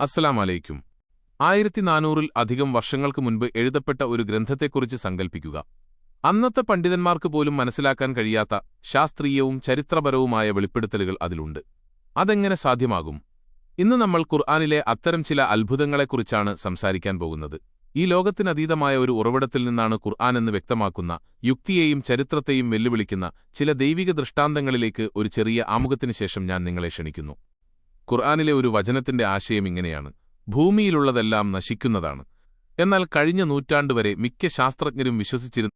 അസ്സലാമലൈക്കും. ആയിരത്തി നാനൂറിൽ അധികം വർഷങ്ങൾക്ക് മുൻപ് എഴുതപ്പെട്ട ഒരു ഗ്രന്ഥത്തെക്കുറിച്ച് സങ്കൽപ്പിക്കുക. അന്നത്തെ പണ്ഡിതന്മാർക്ക് പോലും മനസ്സിലാക്കാൻ കഴിയാത്ത ശാസ്ത്രീയവും ചരിത്രപരവുമായ വെളിപ്പെടുത്തലുകൾ അതിലുണ്ട്. അതെങ്ങനെ സാധ്യമാകും? ഇന്ന് നമ്മൾ ഖുർആാനിലെ അത്തരം ചില അത്ഭുതങ്ങളെക്കുറിച്ചാണ് സംസാരിക്കാൻ പോകുന്നത്. ഈ ലോകത്തിനതീതമായ ഒരു ഉറവിടത്തിൽ നിന്നാണ് ഖുർആൻ എന്ന് വ്യക്തമാക്കുന്ന യുക്തിയെയും ചരിത്രത്തെയും വെല്ലുവിളിക്കുന്ന ചില ദൈവിക ദൃഷ്ടാന്തങ്ങളിലേക്ക് ഒരു ചെറിയ ആമുഖത്തിനു ശേഷം ഞാൻ നിങ്ങളെ ക്ഷണിക്കുന്നു. ഖുർആാനിലെ ഒരു വചനത്തിന്റെ ആശയം ഇങ്ങനെയാണ്. ഭൂമിയിലുള്ളതെല്ലാം നശിക്കുന്നതാണ്. എന്നാൽ കഴിഞ്ഞ നൂറ്റാണ്ടുവരെ മിക്ക ശാസ്ത്രജ്ഞരും വിശ്വസിച്ചിരുന്നത്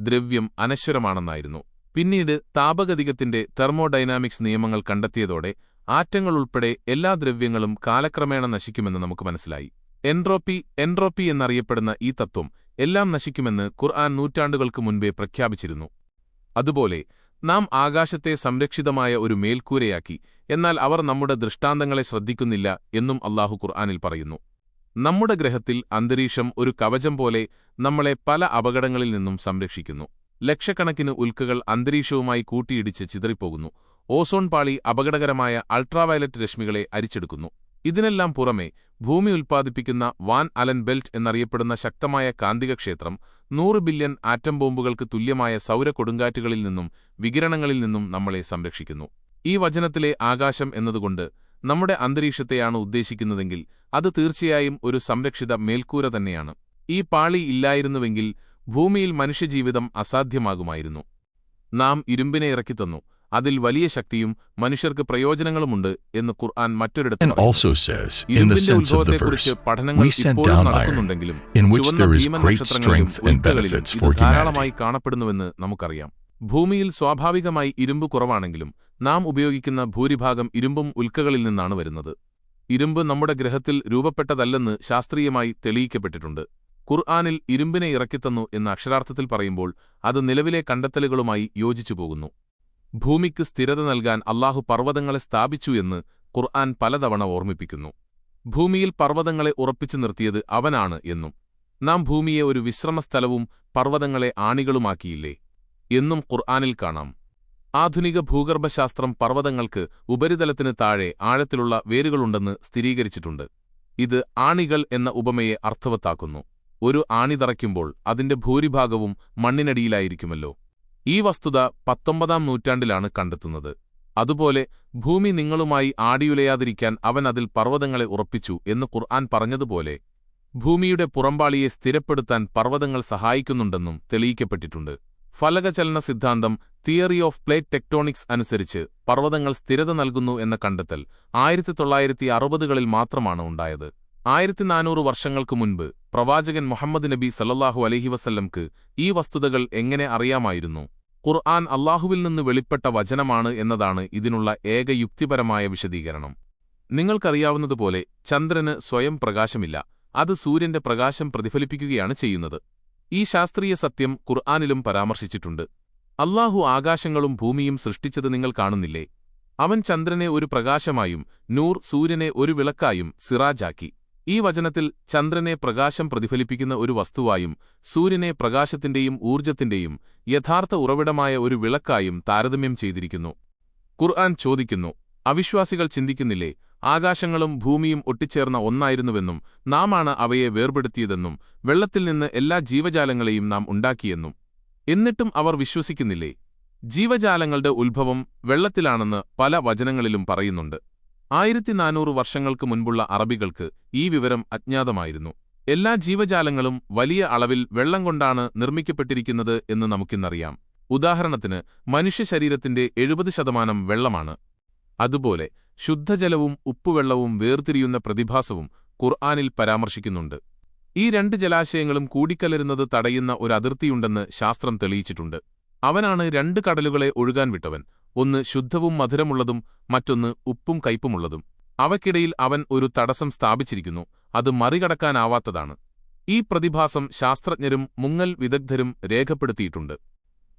ദ്രവ്യം അനശ്വരമാണെന്നായിരുന്നു. പിന്നീട് താപഗതികത്തിന്റെ തെർമോഡൈനാമിക്സ് നിയമങ്ങൾ കണ്ടെത്തിയതോടെ ആറ്റങ്ങൾ ഉൾപ്പെടെ എല്ലാ ദ്രവ്യങ്ങളും കാലക്രമേണ നശിക്കുമെന്ന് നമുക്ക് മനസ്സിലായി. എൻട്രോപ്പി എൻട്രോപ്പി എന്നറിയപ്പെടുന്ന ഈ തത്വം എല്ലാം നശിക്കുമെന്ന് ഖുർആൻ നൂറ്റാണ്ടുകൾക്ക് മുൻപേ പ്രഖ്യാപിച്ചിരുന്നു. അതുപോലെ നാം ആകാശത്തെ സംരക്ഷിതമായ ഒരു മേൽക്കൂരയാക്കി എന്നാൽ അവർ നമ്മുടെ ദൃഷ്ടാന്തങ്ങളെ ശ്രദ്ധിക്കുന്നില്ല എന്നും അള്ളാഹു ഖുർആാനിൽ പറയുന്നു. നമ്മുടെ ഗ്രഹത്തിൽ അന്തരീക്ഷം ഒരു കവചം പോലെ നമ്മളെ പല അപകടങ്ങളിൽ നിന്നും സംരക്ഷിക്കുന്നു. ലക്ഷക്കണക്കിന് ഉൽക്കകൾ അന്തരീക്ഷവുമായി കൂട്ടിയിടിച്ച് ചിതറിപ്പോകുന്നു. ഓസോൺ പാളി അപകടകരമായ അൾട്രാവയലറ്റ് രശ്മികളെ അരിച്ചെടുക്കുന്നു. ഇതിനെല്ലാം പുറമെ ഭൂമി ഉൽപ്പാദിപ്പിക്കുന്ന വാൻ അലൻ ബെൽറ്റ് എന്നറിയപ്പെടുന്ന ശക്തമായ കാന്തികക്ഷേത്രം നൂറ് ബില്യൺ ആറ്റം ബോംബുകൾക്ക് തുല്യമായ സൗര കൊടുങ്കാറ്റുകളിൽ നിന്നും വികിരണങ്ങളിൽ നിന്നും നമ്മളെ സംരക്ഷിക്കുന്നു. ഈ വചനത്തിലെ ആകാശം എന്നതുകൊണ്ട് നമ്മുടെ അന്തരീക്ഷത്തെയാണ് ഉദ്ദേശിക്കുന്നതെങ്കിൽ അത് തീർച്ചയായും ഒരു സംരക്ഷിത മേൽക്കൂര തന്നെയാണ്. ഈ പാളി ഇല്ലായിരുന്നുവെങ്കിൽ ഭൂമിയിൽ മനുഷ്യജീവിതം അസാധ്യമാകുമായിരുന്നു. നാം ഇരുമ്പിനെ ഇറക്കിത്തന്നു. അതിൽ വലിയ ശക്തിയും മനുഷ്യർക്ക് പ്രയോജനങ്ങളുമുണ്ട് എന്ന് ഖുർആൻ മറ്റൊരിടത്ത് ഉത്ഭവത്തെക്കുറിച്ച് പഠനങ്ങൾ ഇപ്പോഴും നടക്കുന്നുണ്ടെങ്കിലും ചുവന്ന ഭീമൻ ഉൽക്കകളിലും ഇത് ധാരാളമായി കാണപ്പെടുന്നുവെന്ന് നമുക്കറിയാം. ഭൂമിയിൽ സ്വാഭാവികമായി ഇരുമ്പ് കുറവാണെങ്കിലും നാം ഉപയോഗിക്കുന്ന ഭൂരിഭാഗം ഇരുമ്പും ഉൽക്കകളിൽ നിന്നാണ് വരുന്നത്. ഇരുമ്പ് നമ്മുടെ ഗ്രഹത്തിൽ രൂപപ്പെട്ടതല്ലെന്ന് ശാസ്ത്രീയമായി തെളിയിക്കപ്പെട്ടിട്ടുണ്ട്. ഖുർആാനിൽ ഇരുമ്പിനെ ഇറക്കിത്തന്നു എന്ന അക്ഷരാർത്ഥത്തിൽ പറയുമ്പോൾ അത് നിലവിലെ കണ്ടെത്തലുകളുമായി യോജിച്ചുപോകുന്നു ഭൂമിക്ക് സ്ഥിരത നൽകാൻ അള്ളാഹു പർവതങ്ങളെ സ്ഥാപിച്ചു എന്ന് ഖുർആൻ പലതവണ ഓർമ്മിപ്പിക്കുന്നു. ഭൂമിയിൽ പർവതങ്ങളെ ഉറപ്പിച്ചു നിർത്തിയത് അവനാണ് എന്നും നാം ഭൂമിയെ ഒരു വിശ്രമസ്ഥലവും പർവതങ്ങളെ ആണികളുമാക്കിയില്ലേ എന്നും ഖുർആാനിൽ കാണാം. ആധുനിക ഭൂഗർഭശാസ്ത്രം പർവതങ്ങൾക്ക് ഉപരിതലത്തിന് താഴെ ആഴത്തിലുള്ള വേരുകളുണ്ടെന്ന് സ്ഥിരീകരിച്ചിട്ടുണ്ട്. ഇത് ആണികൾ എന്ന ഉപമയെ അർത്ഥവത്താക്കുന്നു. ഒരു ആണി തറയ്ക്കുമ്പോൾ അതിന്റെ ഭൂരിഭാഗവും മണ്ണിനടിയിലായിരിക്കുമല്ലോ. ഈ വസ്തുത പത്തൊമ്പതാം നൂറ്റാണ്ടിലാണ് കണ്ടെത്തുന്നത്. അതുപോലെ ഭൂമി നിങ്ങളുമായി ആടിയുലയാതിരിക്കാൻ അവൻ അതിൽ പർവതങ്ങളെ ഉറപ്പിച്ചു എന്ന് ഖുർആൻ പറഞ്ഞതുപോലെ ഭൂമിയുടെ പുറമ്പാളിയെ സ്ഥിരപ്പെടുത്താൻ പർവതങ്ങൾ സഹായിക്കുന്നുണ്ടെന്നും തെളിയിക്കപ്പെട്ടിട്ടുണ്ട്. ഫലകചലന സിദ്ധാന്തം തിയറി ഓഫ് പ്ലേറ്റ് ടെക്ടോണിക്സ് അനുസരിച്ച് പർവതങ്ങൾ സ്ഥിരത നൽകുന്നു എന്ന കണ്ടെത്തൽ ആയിരത്തി തൊള്ളായിരത്തി അറുപതുകളിൽ മാത്രമാണ് ഉണ്ടായത്. ആയിരത്തി നാനൂറ് വർഷങ്ങൾക്ക് മുൻപ് പ്രവാചകൻ മുഹമ്മദ് നബി സല്ലാഹു അലഹി വസല്ലംക്ക് ഈ വസ്തുതകൾ എങ്ങനെ അറിയാമായിരുന്നു? ഖുർആൻ അള്ളാഹുവിൽ നിന്ന് വെളിപ്പെട്ട വചനമാണ് എന്നതാണ് ഇതിനുള്ള ഏക യുക്തിപരമായ വിശദീകരണം. നിങ്ങൾക്കറിയാവുന്നതുപോലെ ചന്ദ്രന് സ്വയം പ്രകാശമില്ല അത് സൂര്യന്റെ പ്രകാശം പ്രതിഫലിപ്പിക്കുകയാണ് ചെയ്യുന്നത്. ഈ ശാസ്ത്രീയ സത്യം ഖുർആാനിലും പരാമർശിച്ചിട്ടുണ്ട്. അള്ളാഹു ആകാശങ്ങളും ഭൂമിയും സൃഷ്ടിച്ചത് നിങ്ങൾ കാണുന്നില്ലേ? അവൻ ചന്ദ്രനെ ഒരു പ്രകാശമായും നൂർ സൂര്യനെ ഒരു വിളക്കായും സിറാജാക്കി. ഈ വചനത്തിൽ ചന്ദ്രനെ പ്രകാശം പ്രതിഫലിപ്പിക്കുന്ന ഒരു വസ്തുവായും സൂര്യനെ പ്രകാശത്തിന്റെയും ഊർജത്തിന്റെയും യഥാർത്ഥ ഉറവിടമായ ഒരു വിളക്കായും താരതമ്യം ചെയ്തിരിക്കുന്നു. ഖുർആൻ ചോദിക്കുന്നു അവിശ്വാസികൾ ചിന്തിക്കുന്നില്ലേ? ആകാശങ്ങളും ഭൂമിയും ഒട്ടിച്ചേർന്ന ഒന്നായിരുന്നുവെന്നും നാമാണ് അവയെ വേർപെടുത്തിയതെന്നും വെള്ളത്തിൽ നിന്ന് എല്ലാ ജീവജാലങ്ങളെയും നാം ഉണ്ടാക്കിയെന്നും. എന്നിട്ടും അവർ വിശ്വസിക്കുന്നില്ലേ? ജീവജാലങ്ങളുടെ ഉത്ഭവം വെള്ളത്തിലാണെന്ന് പല വചനങ്ങളിലും പറയുന്നുണ്ട്. ആയിരത്തി നാനൂറ് വർഷങ്ങൾക്ക് മുൻപുള്ള അറബികൾക്ക് ഈ വിവരം അജ്ഞാതമായിരുന്നു. എല്ലാ ജീവജാലങ്ങളും വലിയ അളവിൽ വെള്ളം കൊണ്ടാണ് നിർമ്മിക്കപ്പെട്ടിരിക്കുന്നത് എന്ന് നമുക്കിന്നറിയാം. ഉദാഹരണത്തിന് മനുഷ്യ ശരീരത്തിന്റെ എഴുപത് ശതമാനം വെള്ളമാണ്. അതുപോലെ ശുദ്ധജലവും ഉപ്പുവെള്ളവും വേർതിരിയുന്ന പ്രതിഭാസവും ഖുർആാനിൽ പരാമർശിക്കുന്നുണ്ട്. ഈ രണ്ട് ജലാശയങ്ങളും കൂടിക്കലരുന്നത് തടയുന്ന ഒരു അതിർത്തിയുണ്ടെന്ന് ശാസ്ത്രം തെളിയിച്ചിട്ടുണ്ട്. അവനാണ് രണ്ട് കടലുകളെ ഒഴുകാൻ വിട്ടവൻ. ഒന്ന് ശുദ്ധവും മധുരമുള്ളതും മറ്റൊന്ന് ഉപ്പും കയ്പുമുള്ളതും. അവക്കിടയിൽ അവൻ ഒരു തടസ്സം സ്ഥാപിച്ചിരിക്കുന്നു അത് മറികടക്കാനാവാത്തതാണ്. ഈ പ്രതിഭാസം ശാസ്ത്രജ്ഞരും മുങ്ങൽ വിദഗ്ധരും രേഖപ്പെടുത്തിയിട്ടുണ്ട്.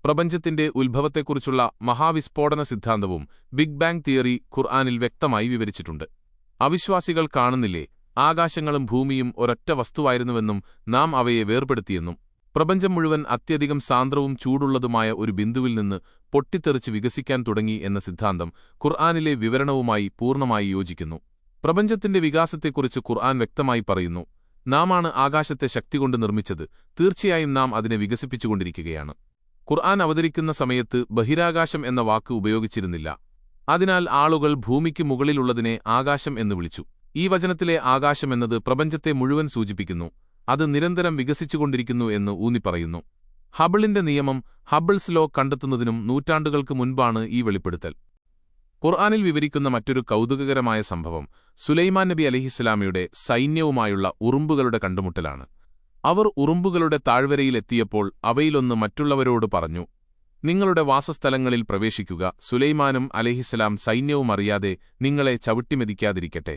പ്രപഞ്ചത്തിന്റെ ഉത്ഭവത്തെക്കുറിച്ചുള്ള മഹാവിസ്ഫോടന സിദ്ധാന്തവും ബിഗ് ബാങ് തിയറി ഖുർആാനിൽ വ്യക്തമായി വിവരിച്ചിട്ടുണ്ട്. അവിശ്വാസികൾ കാണുന്നില്ലേ ആകാശങ്ങളും ഭൂമിയും ഒരൊറ്റ വസ്തുവായിരുന്നുവെന്നും നാം അവയെ വേർപെടുത്തിയെന്നും പ്രപഞ്ചം മുഴുവൻ അത്യധികം സാന്ദ്രവും ചൂടുള്ളതുമായ ഒരു ബിന്ദുവിൽ നിന്ന് പൊട്ടിത്തെറിച്ച് വികസിക്കാൻ തുടങ്ങി എന്ന സിദ്ധാന്തം ഖുർആാനിലെ വിവരണവുമായി പൂർണമായി യോജിക്കുന്നു. പ്രപഞ്ചത്തിന്റെ വികാസത്തെക്കുറിച്ച് ഖുർആൻ വ്യക്തമായി പറയുന്നു നാമാണ് ആകാശത്തെ ശക്തികൊണ്ട് നിർമ്മിച്ചത്. തീർച്ചയായും നാം അതിനെ വികസിപ്പിച്ചുകൊണ്ടിരിക്കുകയാണ്. ഖുർആൻ അവതരിക്കുന്ന സമയത്ത് ബഹിരാകാശം എന്ന വാക്ക് ഉപയോഗിച്ചിരുന്നില്ല. അതിനാൽ ആളുകൾ ഭൂമിക്ക് മുകളിലുള്ളതിനെ ആകാശം എന്ന് വിളിച്ചു. ഈ വചനത്തിലെ ആകാശം എന്നത് പ്രപഞ്ചത്തെ മുഴുവൻ സൂചിപ്പിക്കുന്നു. അത് നിരന്തരം വികസിച്ചുകൊണ്ടിരിക്കുന്നു എന്ന് ഊന്നിപ്പറയുന്നു ഹബിളിന്റെ നിയമം ഹബിൾസ് ലോ കണ്ടെത്തുന്നതിനും നൂറ്റാണ്ടുകൾക്ക് മുൻപാണ് ഈ വെളിപ്പെടുത്തൽ. ഖുർആാനിൽ വിവരിക്കുന്ന മറ്റൊരു കൗതുകകരമായ സംഭവം സുലൈമാൻ നബി അലഹിസ്ലാമിയുടെ സൈന്യവുമായുള്ള ഉറുമ്പുകളുടെ കണ്ടുമുട്ടലാണ്. അവർ ഉറുമ്പുകളുടെ താഴ്വരയിലെത്തിയപ്പോൾ അവയിലൊന്ന് മറ്റുള്ളവരോട് പറഞ്ഞു നിങ്ങളുടെ വാസസ്ഥലങ്ങളിൽ പ്രവേശിക്കുക. സുലൈമാനും അലഹിസ്സലാം സൈന്യവും അറിയാതെ നിങ്ങളെ ചവിട്ടിമെതിക്കാതിരിക്കട്ടെ.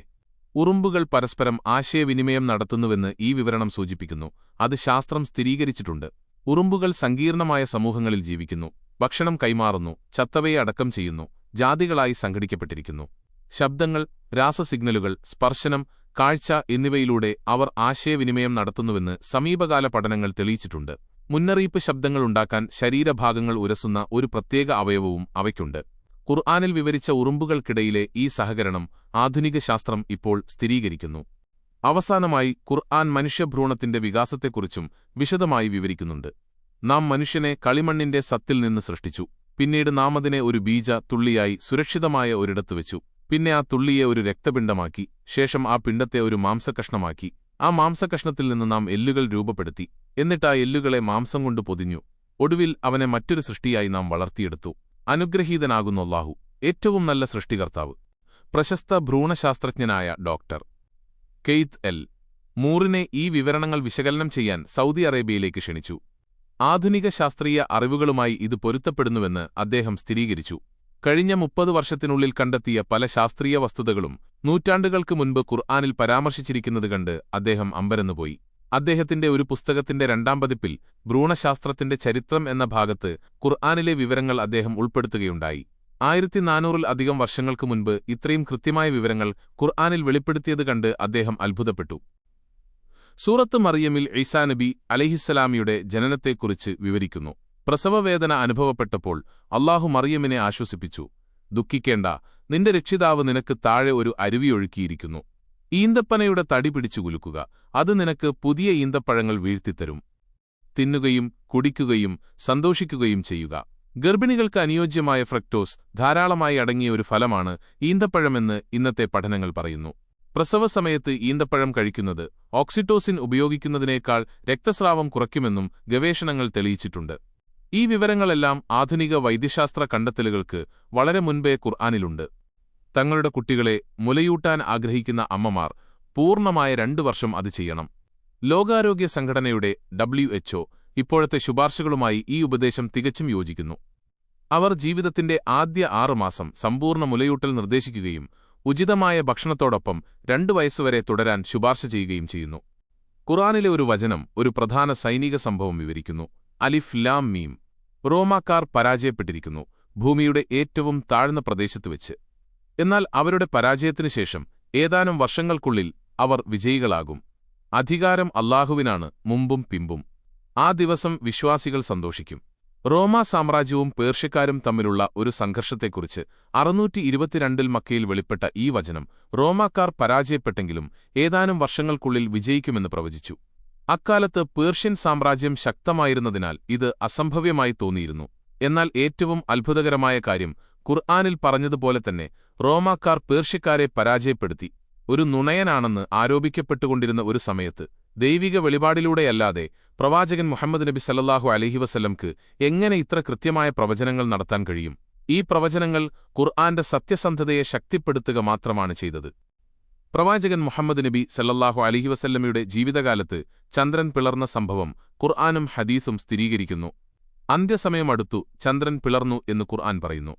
ഉറുമ്പുകൾ പരസ്പരം ആശയവിനിമയം നടത്തുന്നുവെന്ന് ഈ വിവരണം സൂചിപ്പിക്കുന്നു. അത് ശാസ്ത്രം സ്ഥിരീകരിച്ചിട്ടുണ്ട്. ഉറുമ്പുകൾ സങ്കീർണമായ സമൂഹങ്ങളിൽ ജീവിക്കുന്നു. ഭക്ഷണം കൈമാറുന്നു. ചത്തവയെ അടക്കം ചെയ്യുന്നു. ജാതികളായി സംഘടിക്കപ്പെട്ടിരിക്കുന്നു. ശബ്ദങ്ങൾ രാസസിഗ്നലുകൾ സ്പർശനം കാഴ്ച എന്നിവയിലൂടെ അവർ ആശയവിനിമയം നടത്തുന്നുവെന്ന് സമീപകാല പഠനങ്ങൾ തെളിയിച്ചിട്ടുണ്ട്. മുന്നറിയിപ്പ് ശബ്ദങ്ങളുണ്ടാക്കാൻ ശരീരഭാഗങ്ങൾ ഉരസുന്ന ഒരു പ്രത്യേക അവയവവും അവയ്ക്കുണ്ട്. ഖുർആാനിൽ വിവരിച്ച ഉറുമ്പുകൾക്കിടയിലെ ഈ സഹകരണം ആധുനിക ശാസ്ത്രം ഇപ്പോൾ സ്ഥിരീകരിക്കുന്നു. അവസാനമായി ഖുർആൻ മനുഷ്യഭ്രൂണത്തിന്റെ വികാസത്തെക്കുറിച്ചും വിശദമായി വിവരിക്കുന്നുണ്ട്. നാം മനുഷ്യനെ കളിമണ്ണിന്റെ സത്തിൽ നിന്ന് സൃഷ്ടിച്ചു. പിന്നീട് നാം അതിനെ ഒരു ബീജ തുള്ളിയായി സുരക്ഷിതമായ ഒരിടത്ത് വെച്ചു. പിന്നെ ആ തുള്ളിയെ ഒരു രക്തപിണ്ഡമാക്കി ശേഷം ആ പിണ്ഡത്തെ ഒരു മാംസകഷ്ണമാക്കി. ആ മാംസകഷ്ണത്തിൽ നിന്ന് നാം എല്ലുകൾ രൂപപ്പെടുത്തി. എന്നിട്ട് ആ എല്ലുകളെ മാംസം കൊണ്ട് പൊതിഞ്ഞു. ഒടുവിൽ അവനെ മറ്റൊരു സൃഷ്ടിയായി നാം വളർത്തിയെടുത്തു. അനുഗ്രഹീതനാകുന്നു അല്ലാഹു ഏറ്റവും നല്ല സൃഷ്ടികർത്താവ്. പ്രശസ്ത ഭ്രൂണശാസ്ത്രജ്ഞനായ ഡോക്ടർ കെയ്ത്ത് എൽ. മൂറിനെ ഈ വിവരണങ്ങൾ വിശകലനം ചെയ്യാൻ സൗദി അറേബ്യയിലേക്ക് ക്ഷണിച്ചു. ആധുനിക ശാസ്ത്രീയ അറിവുകളുമായി ഇത് പൊരുത്തപ്പെടുന്നുവെന്ന് അദ്ദേഹം സ്ഥിരീകരിച്ചു. കഴിഞ്ഞ മുപ്പത് വർഷത്തിനുള്ളിൽ കണ്ടെത്തിയ പല ശാസ്ത്രീയ വസ്തുതകളും നൂറ്റാണ്ടുകൾക്ക് മുൻപ് ഖുർആാനിൽ പരാമർശിച്ചിരിക്കുന്നത് കണ്ട് അദ്ദേഹം അമ്പരന്നുപോയി. അദ്ദേഹത്തിന്റെ ഒരു പുസ്തകത്തിന്റെ രണ്ടാം പതിപ്പിൽ ഭ്രൂണശാസ്ത്രത്തിന്റെ ചരിത്രം എന്ന ഭാഗത്ത് ഖുർആാനിലെ വിവരങ്ങൾ അദ്ദേഹം ഉൾപ്പെടുത്തുകയുണ്ടായി. ആയിരത്തി നാനൂറിൽ അധികം വർഷങ്ങൾക്ക് മുൻപ് ഇത്രയും കൃത്യമായ വിവരങ്ങൾ ഖുർആാനിൽ വെളിപ്പെടുത്തിയത് കണ്ട് അദ്ദേഹം അത്ഭുതപ്പെട്ടു. സൂറത്ത് മറിയമിൽ ഈസാ നബി അലഹിസ്സലാമിയുടെ ജനനത്തെക്കുറിച്ച് വിവരിക്കുന്നു. പ്രസവവേദന അനുഭവപ്പെട്ടപ്പോൾ അള്ളാഹു മറിയമിനെ ആശ്വസിപ്പിച്ചു. ദുഃഖിക്കേണ്ട നിന്റെ രക്ഷിതാവ് നിനക്ക് താഴെ ഒരു അരുവിയൊഴുക്കിയിരിക്കുന്നു ഈന്തപ്പനയുടെ തടി പിടിച്ചു കുലുക്കുക. അത് നിനക്ക് പുതിയ ഈന്തപ്പഴങ്ങൾ വീഴ്ത്തിത്തരും. തിന്നുകയും കുടിക്കുകയും സന്തോഷിക്കുകയും ചെയ്യുക. ഗർഭിണികൾക്ക് അനുയോജ്യമായ ഫ്രക്ടോസ് ധാരാളമായി അടങ്ങിയ ഒരു ഫലമാണ് ഈന്തപ്പഴമെന്ന് ഇന്നത്തെ പഠനങ്ങൾ പറയുന്നു. പ്രസവ സമയത്ത് ഈന്തപ്പഴം കഴിക്കുന്നത് ഓക്സിറ്റോസിൻ ഉപയോഗിക്കുന്നതിനേക്കാൾ രക്തസ്രാവം കുറയ്ക്കുമെന്നും ഗവേഷണങ്ങൾ തെളിയിച്ചിട്ടുണ്ട്. ഈ വിവരങ്ങളെല്ലാം ആധുനിക വൈദ്യശാസ്ത്ര കണ്ടെത്തലുകൾക്ക് വളരെ മുൻപേ ഖുർആാനിലുണ്ട്. തങ്ങളുടെ കുട്ടികളെ മുലയൂട്ടാൻ ആഗ്രഹിക്കുന്ന അമ്മമാർ പൂർണമായ രണ്ടു വർഷം അത് ചെയ്യണം. ലോകാരോഗ്യ സംഘടനയുടെ ഡബ്ല്യു ഇപ്പോഴത്തെ ശുപാർശകളുമായി ഈ ഉപദേശം തികച്ചും യോജിക്കുന്നു. അവർ ജീവിതത്തിന്റെ ആദ്യ ആറുമാസം സമ്പൂർണ മുലയൂട്ടൽ നിർദ്ദേശിക്കുകയും ഉചിതമായ ഭക്ഷണത്തോടൊപ്പം രണ്ടു വയസ്സുവരെ തുടരാൻ ശുപാർശ ചെയ്യുകയും ചെയ്യുന്നു. ഖുറാനിലെ ഒരു വചനം ഒരു പ്രധാന സൈനിക സംഭവം വിവരിക്കുന്നു. അലിഫ് ലാം മീം. റോമാക്കാർ പരാജയപ്പെട്ടിരിക്കുന്നു. ഭൂമിയുടെ ഏറ്റവും താഴ്ന്ന പ്രദേശത്ത് വെച്ച്. എന്നാൽ അവരുടെ പരാജയത്തിനു ശേഷം ഏതാനും വർഷങ്ങൾക്കുള്ളിൽ അവർ വിജയികളാകും. അധികാരം അള്ളാഹുവിനാണ് മുമ്പും പിമ്പും. ആ ദിവസം വിശ്വാസികൾ സന്തോഷിക്കും. റോമാ സാമ്രാജ്യവും പേർഷ്യക്കാരും തമ്മിലുള്ള ഒരു സംഘർഷത്തെക്കുറിച്ച് അറുന്നൂറ്റി ഇരുപത്തിരണ്ടിൽ മക്കയിൽ വെളിപ്പെട്ട ഈ വചനം റോമാക്കാർ പരാജയപ്പെട്ടെങ്കിലും ഏതാനും വർഷങ്ങൾക്കുള്ളിൽ വിജയിക്കുമെന്ന് പ്രവചിച്ചു. അക്കാലത്ത് പേർഷ്യൻ സാമ്രാജ്യം ശക്തമായിരുന്നതിനാൽ ഇത് അസംഭവ്യമായി തോന്നിയിരുന്നു. എന്നാൽ ഏറ്റവും അത്ഭുതകരമായ കാര്യം ഖുർആാനിൽ പറഞ്ഞതുപോലെ തന്നെ റോമാക്കാർ പേർഷ്യക്കാരെ പരാജയപ്പെടുത്തി. ഒരു നുണയനാണെന്ന് ആരോപിക്കപ്പെട്ടുകൊണ്ടിരുന്ന ഒരു സമയത്ത് ദൈവിക വെളിപാടിലൂടെയല്ലാതെ പ്രവാചകൻ മുഹമ്മദ് നബി സല്ലാഹു അലഹി വസല്ലംക്ക് എങ്ങനെ ഇത്ര കൃത്യമായ പ്രവചനങ്ങൾ നടത്താൻ കഴിയും? ഈ പ്രവചനങ്ങൾ ഖുർആന്റെ സത്യസന്ധതയെ ശക്തിപ്പെടുത്തുക മാത്രമാണ് ചെയ്തത്. പ്രവാചകൻ മുഹമ്മദ് നബി സല്ലല്ലാഹു അലഹി വസല്ലമയുടെ ജീവിതകാലത്ത് ചന്ദ്രൻ പിളർന്ന സംഭവം ഖുർആാനും ഹദീസും സ്ഥിരീകരിക്കുന്നു. അന്ത്യസമയമടുത്തു ചന്ദ്രൻ പിളർന്നു എന്ന് ഖുർആൻ പറയുന്നു.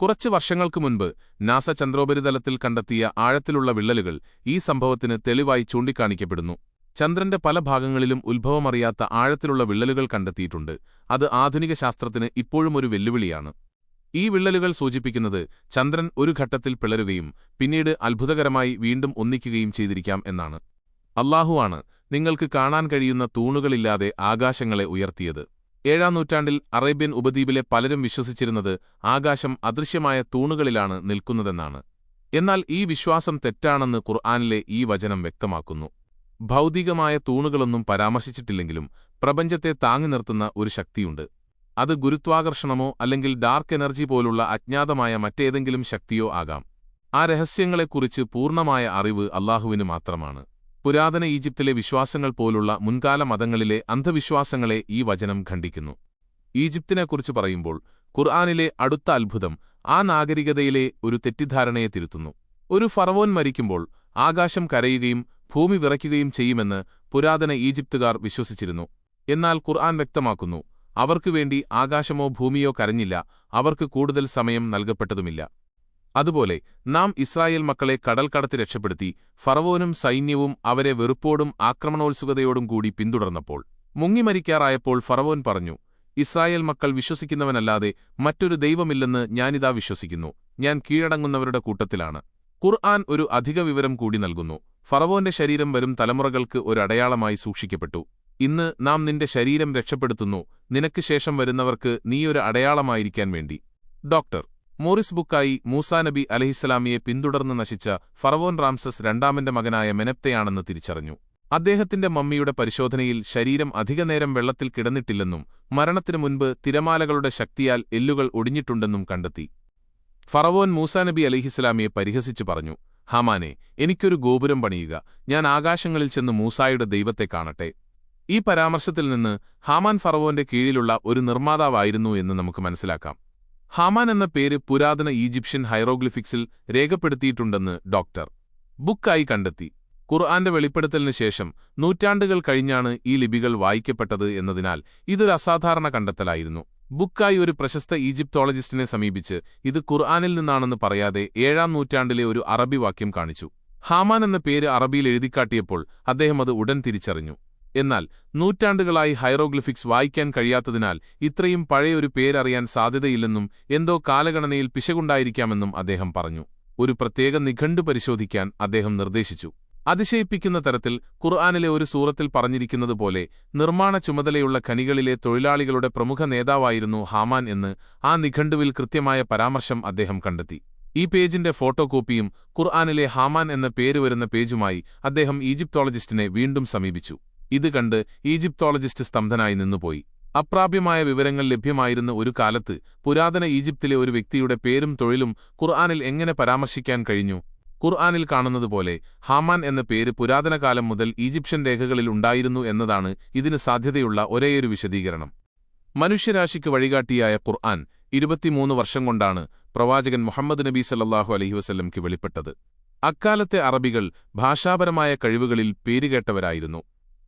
കുറച്ച് വർഷങ്ങൾക്ക് മുൻപ് നാസ ചന്ദ്രോപരിതലത്തിൽ കണ്ടെത്തിയ ആഴത്തിലുള്ള വിള്ളലുകൾ ഈ സംഭവത്തിന് തെളിവായി ചൂണ്ടിക്കാണിക്കപ്പെടുന്നു. ചന്ദ്രന്റെ പല ഭാഗങ്ങളിലും ഉത്ഭവമറിയാത്ത ആഴത്തിലുള്ള വിള്ളലുകൾ കണ്ടെത്തിയിട്ടുണ്ട്. അത് ആധുനിക ശാസ്ത്രത്തിന് ഇപ്പോഴും ഒരു വെല്ലുവിളിയാണ്. ഈ വിള്ളലുകൾ സൂചിപ്പിക്കുന്നത് ചന്ദ്രൻ ഒരു ഘട്ടത്തിൽ പിളരുകയും പിന്നീട് അത്ഭുതകരമായി വീണ്ടും ഒന്നിക്കുകയും ചെയ്തിരിക്കാം എന്നാണ്. അള്ളാഹുവാണ് നിങ്ങൾക്ക് കാണാൻ കഴിയുന്ന തൂണുകളില്ലാതെ ആകാശങ്ങളെ ഉയർത്തിയത്. ഏഴാം നൂറ്റാണ്ടിൽ അറേബ്യൻ ഉപദ്വീപിലെ പലരും വിശ്വസിച്ചിരുന്നത് ആകാശം അദൃശ്യമായ തൂണുകളിലാണ് നിൽക്കുന്നതെന്നാണ്. എന്നാൽ ഈ വിശ്വാസം തെറ്റാണെന്ന് ഖുർആാനിലെ ഈ വചനം വ്യക്തമാക്കുന്നു. ഭൗതികമായ തൂണുകളൊന്നും പരാമർശിച്ചിട്ടില്ലെങ്കിലും പ്രപഞ്ചത്തെ താങ്ങി നിർത്തുന്ന ഒരു ശക്തിയുണ്ട്. അത് ഗുരുത്വാകർഷണമോ അല്ലെങ്കിൽ ഡാർക്ക് എനർജി പോലുള്ള അജ്ഞാതമായ മറ്റേതെങ്കിലും ശക്തിയോ ആകാം. ആ രഹസ്യങ്ങളെക്കുറിച്ച് പൂർണമായ അറിവ് അള്ളാഹുവിന് മാത്രമാണ്. പുരാതന ഈജിപ്തിലെ വിശ്വാസങ്ങൾ പോലുള്ള മുൻകാല മതങ്ങളിലെ അന്ധവിശ്വാസങ്ങളെ ഈ വചനം ഖണ്ഡിക്കുന്നു. ഈജിപ്തിനെക്കുറിച്ച് പറയുമ്പോൾ ഖുർആാനിലെ അടുത്ത അത്ഭുതം ആ നാഗരികതയിലെ ഒരു തെറ്റിദ്ധാരണയെ തിരുത്തുന്നു. ഒരു ഫറവോൻ മരിക്കുമ്പോൾ ആകാശം കരയുകയും ഭൂമി വിറയ്ക്കുകയും ചെയ്യുമെന്ന് പുരാതന ഈജിപ്തുകാർ വിശ്വസിച്ചിരുന്നു. എന്നാൽ ഖുർആൻ വ്യക്തമാക്കുന്നു അവർക്കുവേണ്ടി ആകാശമോ ഭൂമിയോ കരഞ്ഞില്ല അവർക്ക് കൂടുതൽ സമയം നൽകപ്പെട്ടതുമില്ല. അതുപോലെ നാം ഇസ്രായേൽ മക്കളെ കടൽ കടത്തി രക്ഷപ്പെടുത്തി ഫറവോനും സൈന്യവും അവരെ വെറുപ്പോടും ആക്രമണോത്സുകതയോടും കൂടി പിന്തുടർന്നപ്പോൾ. മുങ്ങിമരിക്കാറായപ്പോൾ ഫറവോൻ പറഞ്ഞു ഇസ്രായേൽ മക്കൾ വിശ്വസിക്കുന്നവനല്ലാതെ മറ്റൊരു ദൈവമില്ലെന്ന് ഞാനിതാ വിശ്വസിക്കുന്നു. ഞാൻ കീഴടങ്ങുന്നവരുടെ കൂട്ടത്തിലാണ്. ഖുർആൻ ഒരു അധിക വിവരം കൂടി നൽകുന്നു. ഫറവോന്റെ ശരീരം വരും തലമുറകൾക്ക് ഒരടയാളമായി സൂക്ഷിക്കപ്പെട്ടു. ഇന്ന് നാം നിന്റെ ശരീരം രക്ഷപ്പെടുത്തുന്നു. നിനക്ക് ശേഷം വരുന്നവർക്ക് നീയൊരു അടയാളമായിരിക്കാൻ വേണ്ടി. ഡോക്ടർ മോറിസ് ബുക്കായി മൂസാ നബി അലഹിസ്സലാമിയെ പിന്തുടർന്ന് നശിച്ച ഫറവോൻ റാംസസ് രണ്ടാമന്റെ മകനായ മെനപ്തയാണെന്ന് തിരിച്ചറിഞ്ഞു. അദ്ദേഹത്തിന്റെ മമ്മിയുടെ പരിശോധനയിൽ ശരീരം അധികനേരം വെള്ളത്തിൽ കിടന്നിട്ടില്ലെന്നും മരണത്തിനു മുൻപ് തിരമാലകളുടെ ശക്തിയാൽ എല്ലുകൾ ഒടിഞ്ഞിട്ടുണ്ടെന്നും കണ്ടെത്തി. ഫറവോൻ മൂസാ നബി അലിഹിസ്ലാമിയെ പരിഹസിച്ചു പറഞ്ഞു ഹാമാനെ എനിക്കൊരു ഗോപുരം പണിയുക. ഞാൻ ആകാശങ്ങളിൽ ചെന്ന് മൂസായുടെ ദൈവത്തെ കാണട്ടെ. ഈ പരാമർശത്തിൽ നിന്ന് ഹാമാൻ ഫറവോന്റെ കീഴിലുള്ള ഒരു നിർമ്മാതാവായിരുന്നു എന്ന് നമുക്ക് മനസ്സിലാക്കാം. ഹാമാൻ എന്ന പേര് പുരാതന ഈജിപ്ഷ്യൻ ഹൈറോഗ്ലിഫിക്സിൽ രേഖപ്പെടുത്തിയിട്ടുണ്ടെന്ന് ഡോക്ടർ ബുക്കായി കണ്ടെത്തി. ഖുർആന്റെ വെളിപ്പെടുത്തലിനു ശേഷം നൂറ്റാണ്ടുകൾ കഴിഞ്ഞാണ് ഈ ലിപികൾ വായിക്കപ്പെട്ടത് എന്നതിനാൽ ഇതൊരു അസാധാരണ കണ്ടെത്തലായിരുന്നു. ബുക്കായി ഒരു പ്രശസ്ത ഈജിപ്തോളജിസ്റ്റിനെ സമീപിച്ച് ഇത് ഖുർആാനിൽ നിന്നാണെന്ന് പറയാതെ ഏഴാം നൂറ്റാണ്ടിലെ ഒരു അറബി വാക്യം കാണിച്ചു. ഹാമാൻ എന്ന പേര് അറബിയിൽ എഴുതിക്കാട്ടിയപ്പോൾ അദ്ദേഹം അത് ഉടൻ തിരിച്ചറിഞ്ഞു. എന്നാൽ നൂറ്റാണ്ടുകളായി ഹൈറോഗ്ലിഫിക്സ് വായിക്കാൻ കഴിയാത്തതിനാൽ ഇത്രയും പഴയൊരു പേരറിയാൻ സാധ്യതയില്ലെന്നും എന്തോ കാലഗണനയിൽ പിശകുണ്ടായിരിക്കാമെന്നും അദ്ദേഹം പറഞ്ഞു. ഒരു പ്രത്യേക നിഘണ്ടു പരിശോധിക്കാൻ അദ്ദേഹം നിർദ്ദേശിച്ചു. അതിശയിപ്പിക്കുന്ന തരത്തിൽ ഖുർആാനിലെ ഒരു സൂറത്തിൽ പറഞ്ഞിരിക്കുന്നതുപോലെ നിർമ്മാണ ചുമതലയുള്ള ഖനികളിലെ തൊഴിലാളികളുടെ പ്രമുഖ നേതാവായിരുന്നു ഹാമാൻ എന്ന് ആ നിഘണ്ടുവിൽ കൃത്യമായ പരാമർശം അദ്ദേഹം കണ്ടെത്തി. ഈ പേജിന്റെ ഫോട്ടോകോപ്പിയും ഖുർആാനിലെ ഹാമാൻ എന്ന പേര് വരുന്ന പേജുമായി അദ്ദേഹം ഈജിപ്തോളജിസ്റ്റിനെ വീണ്ടും സമീപിച്ചു. ഇത് കണ്ട് ഈജിപ്തോളജിസ്റ്റ് സ്തംഭനായി നിന്നുപോയി. അപ്രാപ്യമായ വിവരങ്ങൾ ലഭ്യമായിരുന്ന ഒരു കാലത്ത് പുരാതന ഈജിപ്തിലെ ഒരു വ്യക്തിയുടെ പേരും തൊഴിലും ഖുർആാനിൽ എങ്ങനെ പരാമർശിക്കാൻ കഴിഞ്ഞു? ഖുർആാനിൽ കാണുന്നതുപോലെ ഹാമാൻ എന്ന പേര് പുരാതന കാലം മുതൽ ഈജിപ്ഷ്യൻ രേഖകളിൽ ഉണ്ടായിരുന്നു എന്നതാണ് ഇതിന് സാധ്യതയുള്ള ഒരേയൊരു വിശദീകരണം. മനുഷ്യരാശിക്ക് വഴികാട്ടിയായ ഖുർആൻ ഇരുപത്തിമൂന്ന് വർഷം കൊണ്ടാണ് പ്രവാചകൻ മുഹമ്മദ് നബി സല്ലാഹു അലഹി വസ്ല്ലംക്ക് വെളിപ്പെട്ടത്. അക്കാലത്തെ അറബികൾ ഭാഷാപരമായ കഴിവുകളിൽ പേരുകേട്ടവരായിരുന്നു.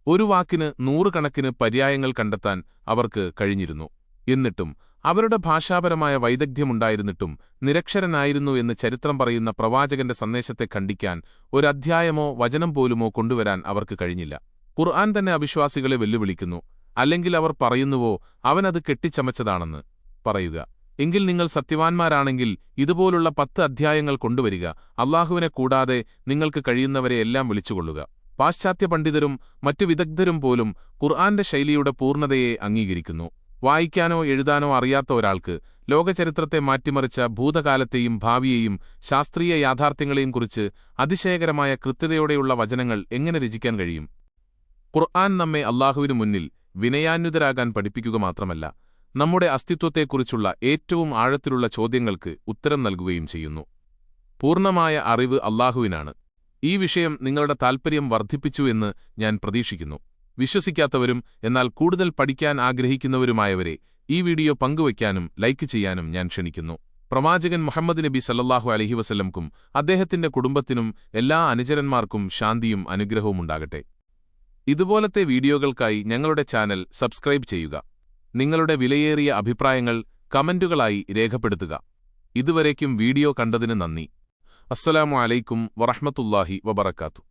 ഒരു വാക്കിന് നൂറുകണക്കിന് പര്യായങ്ങൾ കണ്ടെത്താൻ അവർക്ക് കഴിഞ്ഞിരുന്നു. എന്നിട്ടും അവരുടെ ഭാഷാപരമായ വൈദഗ്ധ്യമുണ്ടായിരുന്നിട്ടും നിരക്ഷരനായിരുന്നു എന്ന് ചരിത്രം പറയുന്ന പ്രവാചകന്റെ സന്ദേശത്തെ ഖണ്ഡിക്കാൻ ഒരധ്യായമോ വചനം പോലുമോ കൊണ്ടുവരാൻ അവർക്ക് കഴിഞ്ഞില്ല. ഖുർആൻ തന്നെ അവിശ്വാസികളെ വെല്ലുവിളിക്കുന്നു. അല്ലെങ്കിൽ അവർ പറയുന്നുവോ അവനത് കെട്ടിച്ചമച്ചതാണെന്ന് പറയുക. എങ്കിൽ നിങ്ങൾ സത്യവാൻമാരാണെങ്കിൽ ഇതുപോലുള്ള പത്ത് അധ്യായങ്ങൾ കൊണ്ടുവരിക. അള്ളാഹുവിനെ കൂടാതെ നിങ്ങൾക്ക് കഴിയുന്നവരെയെല്ലാം വിളിച്ചുകൊള്ളുക. പാശ്ചാത്യ പണ്ഡിതരും മറ്റു വിദഗ്ധരും പോലും ഖുർആന്റെ ശൈലിയുടെ പൂർണതയെ അംഗീകരിക്കുന്നു. വായിക്കാനോ എഴുതാനോ അറിയാത്ത ഒരാൾക്ക് ലോകചരിത്രത്തെ മാറ്റിമറിച്ച ഭൂതകാലത്തെയും ഭാവിയെയും ശാസ്ത്രീയ യാഥാർത്ഥ്യങ്ങളെയും കുറിച്ച് അതിശയകരമായ കൃത്യതയോടെയുള്ള വചനങ്ങൾ എങ്ങനെ രചിക്കാൻ കഴിയും? ഖുർആൻ നമ്മെ അള്ളാഹുവിനു മുന്നിൽ വിനയാന്വിതരാകാൻ പഠിപ്പിക്കുക മാത്രമല്ല നമ്മുടെ അസ്തിത്വത്തെക്കുറിച്ചുള്ള ഏറ്റവും ആഴത്തിലുള്ള ചോദ്യങ്ങൾക്ക് ഉത്തരം നൽകുകയും ചെയ്യുന്നു. പൂർണമായ അറിവ് അള്ളാഹുവിനാണ് ഈ വിഷയം നിങ്ങളുടെ താൽപ്പര്യം വർദ്ധിപ്പിച്ചു എന്ന് ഞാൻ പ്രതീക്ഷിക്കുന്നു. വിശ്വസിക്കാത്തവരും എന്നാൽ കൂടുതൽ പഠിക്കാൻ ആഗ്രഹിക്കുന്നവരുമായവരെ ഈ വീഡിയോ പങ്കുവയ്ക്കാനും ലൈക്ക് ചെയ്യാനും ഞാൻ ക്ഷണിക്കുന്നു. പ്രവാചകൻ മുഹമ്മദ് നബി സല്ലാഹു അലഹി വസ്ല്ലംക്കും അദ്ദേഹത്തിന്റെ കുടുംബത്തിനും എല്ലാ അനുചരന്മാർക്കും ശാന്തിയും അനുഗ്രഹവും ഉണ്ടാകട്ടെ. ഇതുപോലത്തെ വീഡിയോകൾക്കായി ഞങ്ങളുടെ ചാനൽ സബ്സ്ക്രൈബ് ചെയ്യുക. നിങ്ങളുടെ വിലയേറിയ അഭിപ്രായങ്ങൾ കമന്റുകളായി രേഖപ്പെടുത്തുക. ഇതുവരേക്കും വീഡിയോ കണ്ടതിന് നന്ദി. അസ്സലാമു അലൈക്കും വറഹ്മത്തുള്ളാഹി വബറക്കാത്തു